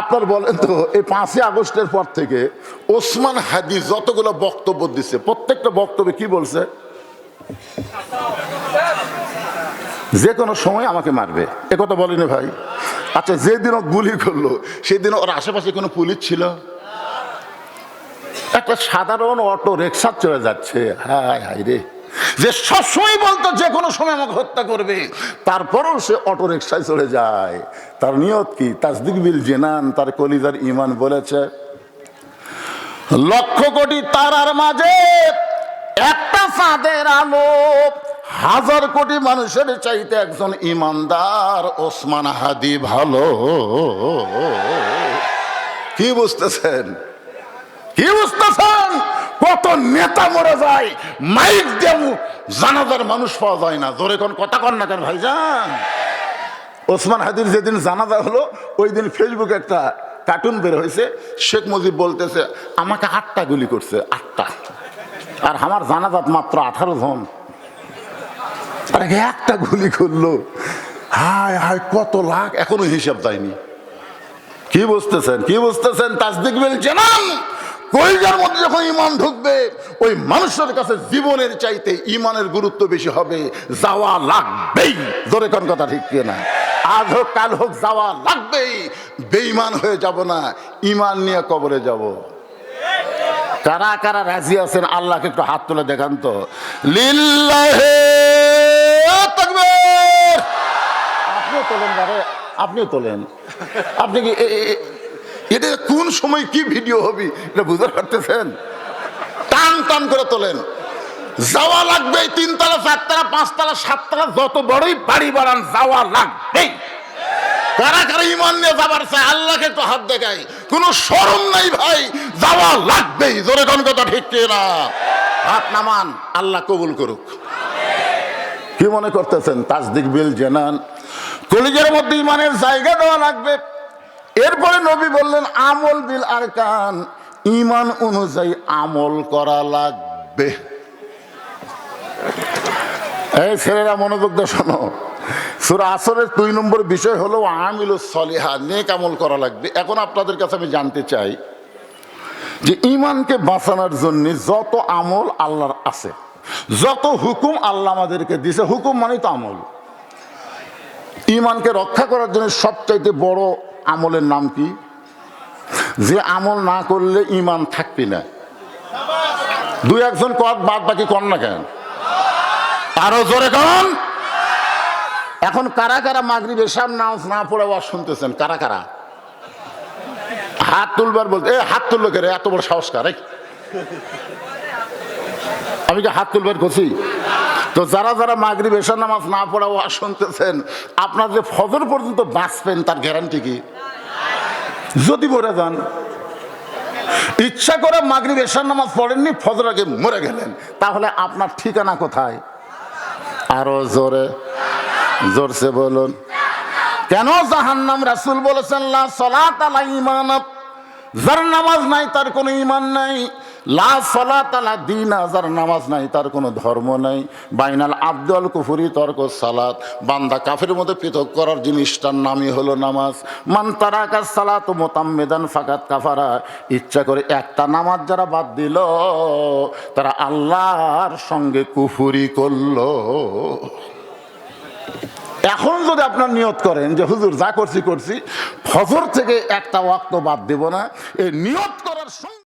আপনার বলেন তো, এই পাঁচই আগস্টের পর থেকে ওসমান হাদি যতগুলো বক্তব্য দিচ্ছে প্রত্যেকটা বক্তব্যে কি বলছে? যে কোনো সময় আমাকে মারবে। এ কথা বলেনি ভাই। আচ্ছা যেদিন ও গুলি করল, সেদিন ওর আশেপাশে কোনো পুলিশ ছিল? একটা সাধারণ অটো রিক্সা চলে যাচ্ছে। হায় হায় রে। যে সবসময় বলতো, যে কোনো সময় আমাকে হত্যা করবে। তারপরেও সে অটো রিক্সায় চলে যায়। তার নিয়ত কি? তাসদিক বিল জেনান, তার কলিজার ইমান বলেছে, লক্ষ কোটি তারার মাঝে একটা চাঁদের আলো, হাজার কোটি মানুষের চাইতে একজন ইমানদার ওসমান হাদি ভালো। কি বুঝতেছেন? কি বুঝতেছেন? কত নেতা মরে যায়, মাইক দেব, জানাজার মানুষ পাওয়া যায় না। জোরে কোন কথা কন না কেন ভাইজান? ওসমান হাদির যেদিন জানাজা হলো, ওই দিন ফেসবুকে একটা কার্টুন বের হয়েছে। শেখ মুজিব বলতেছে, আমাকে আটটা গুলি করছে, আটটা। আর আমার জানাজাত মাত্র আঠারো জন। একটা গুলি করল। হায় হায়, কত লাখ। এখনও হিসাব দেয়নি কি বুঝতেছেন কি বুঝতেছেন? তাসদিক বিল জানান কলিজার মধ্যে যখন ইমান ঢুকবে ওই মানুষের কাছে জীবনের চাইতে ইমানের গুরুত্ব বেশি হবে যাওয়া লাগবেই ধরে কোন কথা ঠিক না আজ হোক কাল হোক যাওয়া লাগবেই বেইমান হয়ে যাব না ইমান নিয়ে কবরে যাব কারা কারা রাজি আছেন আল্লাহকে একটু হাত তুলে দেখান তো লিল্লাহে আপনিও তোলেন আপনিও তোলেন আপনি কি এটা কোন সময় কি ভিডিও হবে, এটা বুঝতে পারতেছেন? টান টান করে তোলেন। যাওয়া লাগবে তিনতলা, চারতলা, পাঁচতলা, সাততলা, যত বড়ই বাড়ি বাড়ান যাওয়া লাগবেই। কারা কারা ইমান নিয়ে যাবার আল্লাহকে একটু হাত কোনো শরম নাই ভাই, যাওয়া লাগবেই, জোরে কোন কথা ঠিক না হাত নামান, আল্লাহ কবুল করুক। কি মনে করতেছেন তাসদিক বিল জেনান? কলিজের মধ্যে ইমানের জায়গা দেওয়া লাগবে। এরপরে নবী বললেন, আমল বিল আরকান ইমান অনুযায়ী আমল করা লাগবে। এই ছেলেরা মনোযোগ শোনো। সুরা আসরের দুই নম্বর বিষয় হলো আমিল সলিহা, নেক আমল করা লাগবে। এখন আপনাদের কাছে আমি জানতে চাই যে ইমানকে বাঁচানোর জন্য যত আমল আল্লাহর আছে, যত হুকুম আল্লাহ আমাদেরকে দিছে হুকুম মানে তো আমল। ইমানকে রক্ষা করার জন্য সবচাইতে বড় আমলের নাম কি? যে আমল না করলে ইমান থাকবি না। দুই একজন কদ বাদ বাকি কর না কেন? আরও জোরে কন। এখন কারা কারা মাগরি বেশাম নামাজ না পড়ে আওয়াজ শুনতেছেন? কারা কারা? হাত তুলবার বলতে এ, হাত তুললো কে এত বড় সংস্কার আমি কি হাত তুলবার করছি? তো যারা যারা মাগরি বেশার নামাজ না পড়া ওয়া শুনতেছেন, আপনার যে ফজর পর্যন্ত বাঁচবেন তার গ্যারান্টি কি? যদি মরে যান। ইচ্ছা করে মাগরি বেশার নামাজ পড়েননি, ফজর আগে মরে গেলেন। তাহলে আপনার ঠিকানা কোথায়? আরও জোরে, জোরসে বলুন। কেন জাহান্নাম রাসুল বলেছেন যার নামাজ নাই তার কোনো ইমান নাই। লা সালাত আলা দিন যার নামাজ নাই, তার কোনো ধর্ম নাই। বাইনাল আব্দুল কুফুরি তর্ক সালাত। বান্দা কাফের মধ্যে পৃথক করার জিনিসটার নামই হলো নামাজ। মান তারাকা সালাত মোতাম্মেদান, ফাকাত কাফারা। ইচ্ছা করে একটা নামাজ যারা বাদ দিল, তারা আল্লাহর সঙ্গে কুফুরি করল। এখন যদি আপনার নিয়ত করেন যে, হুজুর, যা করছি করছি। ফজর থেকে একটা ওয়াক্ত বাদ দেব না। এই নিয়ত